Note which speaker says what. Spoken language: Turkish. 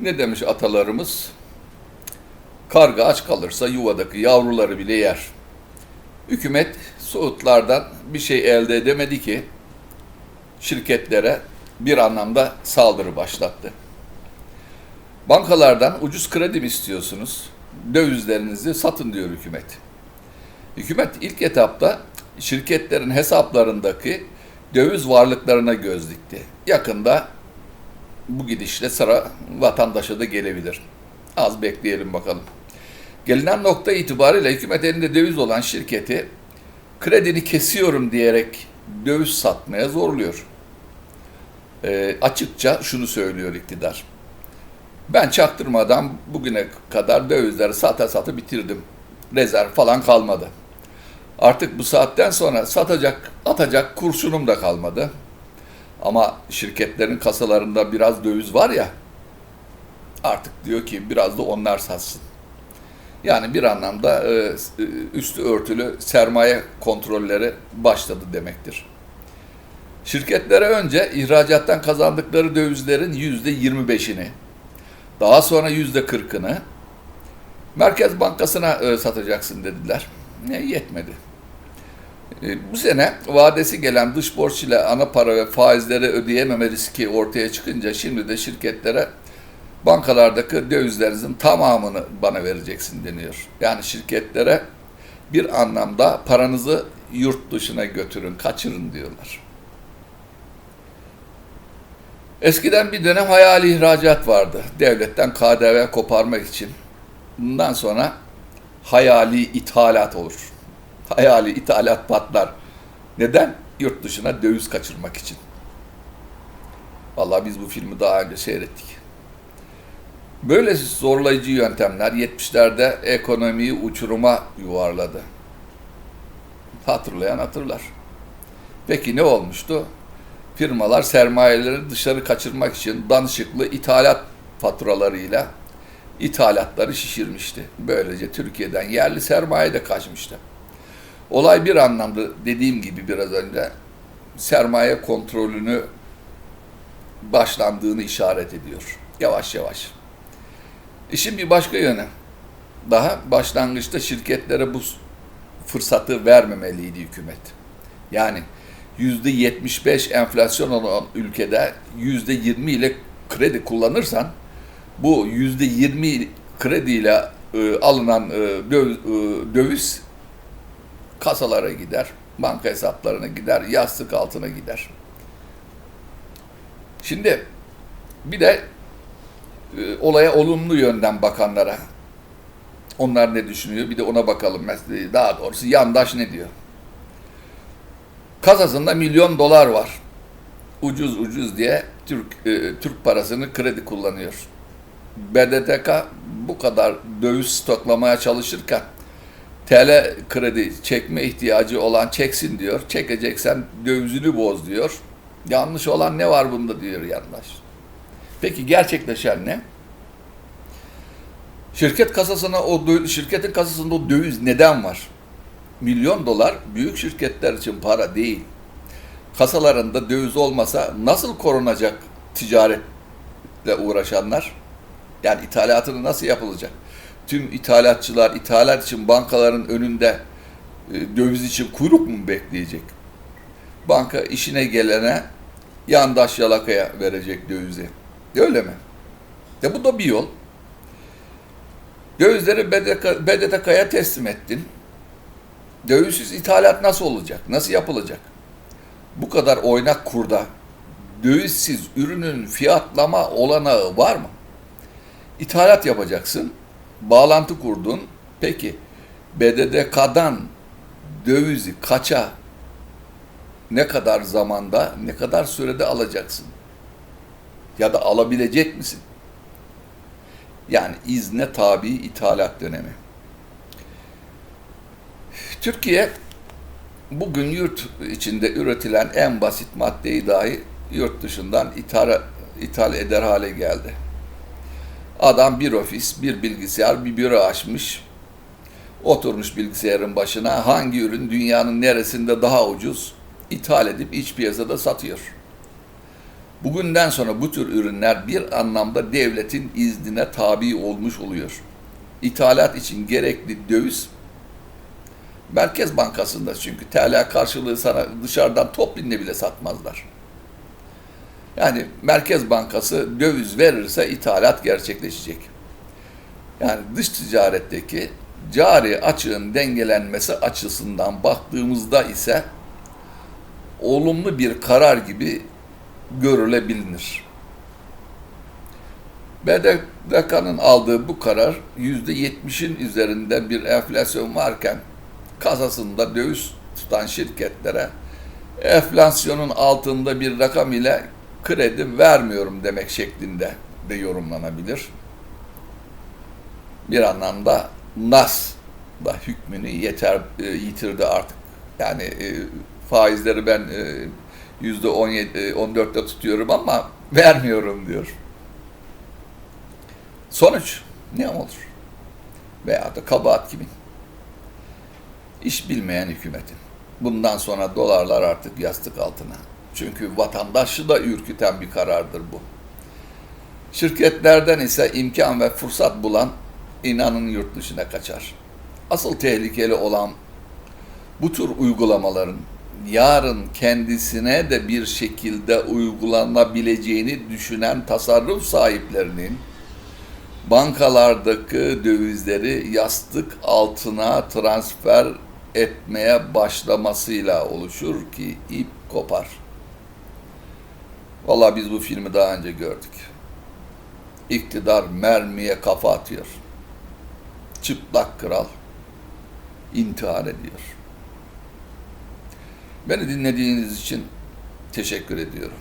Speaker 1: Ne demiş atalarımız? Karga aç kalırsa yuvadaki yavruları bile yer. Hükümet Suudlardan bir şey elde edemedi ki şirketlere bir anlamda saldırı başlattı. Bankalardan ucuz kredi mi istiyorsunuz? Dövizlerinizi satın diyor hükümet. Hükümet ilk etapta şirketlerin hesaplarındaki döviz varlıklarına göz dikti. Yakında bu gidişle sıra vatandaşa da gelebilir. Az bekleyelim bakalım. Gelinen nokta itibariyle hükümet elinde döviz olan şirketi kredini kesiyorum diyerek döviz satmaya zorluyor. E, açıkça şunu söylüyor iktidar. Ben çaktırmadan bugüne kadar dövizleri sata sata bitirdim. Rezerv falan kalmadı. Artık bu saatten sonra satacak, atacak kurşunum da kalmadı. Ama şirketlerin kasalarında biraz döviz var ya, artık diyor ki biraz da onlar satsın. Yani bir anlamda e, üstü örtülü sermaye kontrolleri başladı demektir. Şirketlere önce ihracattan kazandıkları dövizlerin yüzde 25'ini, daha sonra yüzde 40'ını Merkez Bankası'na e, satacaksın dediler. Ne yetmedi. E, bu sene vadesi gelen dış borç ile ana para ve faizleri ödeyememe riski ortaya çıkınca şimdi de şirketlere bankalardaki dövizlerinizin tamamını bana vereceksin deniyor. Yani şirketlere bir anlamda paranızı yurt dışına götürün, kaçırın diyorlar. Eskiden bir dönem hayali ihracat vardı. Devletten KDV koparmak için. Bundan sonra hayali ithalat olur. Hayali ithalat patlar. Neden? Yurt dışına döviz kaçırmak için. Vallahi biz bu filmi daha önce seyrettik. Böyle zorlayıcı yöntemler 70'lerde ekonomiyi uçuruma yuvarladı. Hatırlayan hatırlar. Peki ne olmuştu? Firmalar sermayeleri dışarı kaçırmak için danışıklı ithalat faturalarıyla ithalatları şişirmişti. Böylece Türkiye'den yerli sermaye de kaçmıştı. Olay bir anlamda dediğim gibi biraz önce sermaye kontrolünü başlandığını işaret ediyor. Yavaş yavaş. İşin bir başka yönü. Daha başlangıçta şirketlere bu fırsatı vermemeliydi hükümet. Yani yüzde 75 enflasyon olan ülkede yüzde 20 ile kredi kullanırsan bu yüzde 20 krediyle e, alınan e, e, döviz kasalara gider, banka hesaplarına gider, yastık altına gider. Şimdi bir de e, olaya olumlu yönden bakanlara onlar ne düşünüyor bir de ona bakalım. Daha doğrusu yandaş ne diyor? Kasasında milyon dolar var. Ucuz ucuz diye Türk e, Türk parasını kredi kullanıyor. BDDK bu kadar döviz stoklamaya çalışırken TL kredi çekme ihtiyacı olan çeksin diyor. Çekeceksen dövizini boz diyor. Yanlış olan ne var bunda diyor yandaş. Peki gerçekleşen ne? Şirket kasasına o şirketin kasasında o döviz neden var? Milyon dolar büyük şirketler için para değil. Kasalarında döviz olmasa nasıl korunacak ticaretle uğraşanlar? Yani ithalatını nasıl yapılacak? Tüm ithalatçılar ithalat için bankaların önünde e, döviz için kuyruk mu bekleyecek? Banka işine gelene yandaş yalakaya verecek dövizi. Öyle mi? Ya bu da bir yol. Dövizleri BDDK'ya teslim ettin. Dövizsiz ithalat nasıl olacak? Nasıl yapılacak? Bu kadar oynak kurda dövizsiz ürünün fiyatlama olanağı var mı? İthalat yapacaksın. Bağlantı kurdun. Peki BDDK'dan dövizi kaça ne kadar zamanda, ne kadar sürede alacaksın? Ya da alabilecek misin? Yani izne tabi ithalat dönemi. Türkiye bugün yurt içinde üretilen en basit maddeyi dahi yurt dışından ithal, ithal eder hale geldi. Adam bir ofis, bir bilgisayar, bir büro açmış. Oturmuş bilgisayarın başına hangi ürün dünyanın neresinde daha ucuz ithal edip iç piyasada satıyor. Bugünden sonra bu tür ürünler bir anlamda devletin iznine tabi olmuş oluyor. İthalat için gerekli döviz Merkez Bankası'nda çünkü TL karşılığı sana dışarıdan toplinle bile satmazlar. Yani Merkez Bankası döviz verirse ithalat gerçekleşecek. Yani dış ticaretteki cari açığın dengelenmesi açısından baktığımızda ise olumlu bir karar gibi görülebilir. BDDK'nın aldığı bu karar %70'in üzerinde bir enflasyon varken kasasında döviz tutan şirketlere enflasyonun altında bir rakam ile kredi vermiyorum demek şeklinde de yorumlanabilir. Bir anlamda NAS da hükmünü yeter e, yitirdi artık. Yani e, faizleri ben e, yüzde 17 e, 14'te tutuyorum ama vermiyorum diyor. Sonuç ne olur? Veya da kabahat kimin? İş bilmeyen hükümetin. Bundan sonra dolarlar artık yastık altına. Çünkü vatandaşı da ürküten bir karardır bu. Şirketlerden ise imkan ve fırsat bulan inanın yurt dışına kaçar. Asıl tehlikeli olan bu tür uygulamaların yarın kendisine de bir şekilde uygulanabileceğini düşünen tasarruf sahiplerinin bankalardaki dövizleri yastık altına transfer etmeye başlamasıyla oluşur ki ip kopar. Vallahi biz bu filmi daha önce gördük. İktidar mermiye kafa atıyor. Çıplak kral intihar ediyor. Beni dinlediğiniz için teşekkür ediyorum.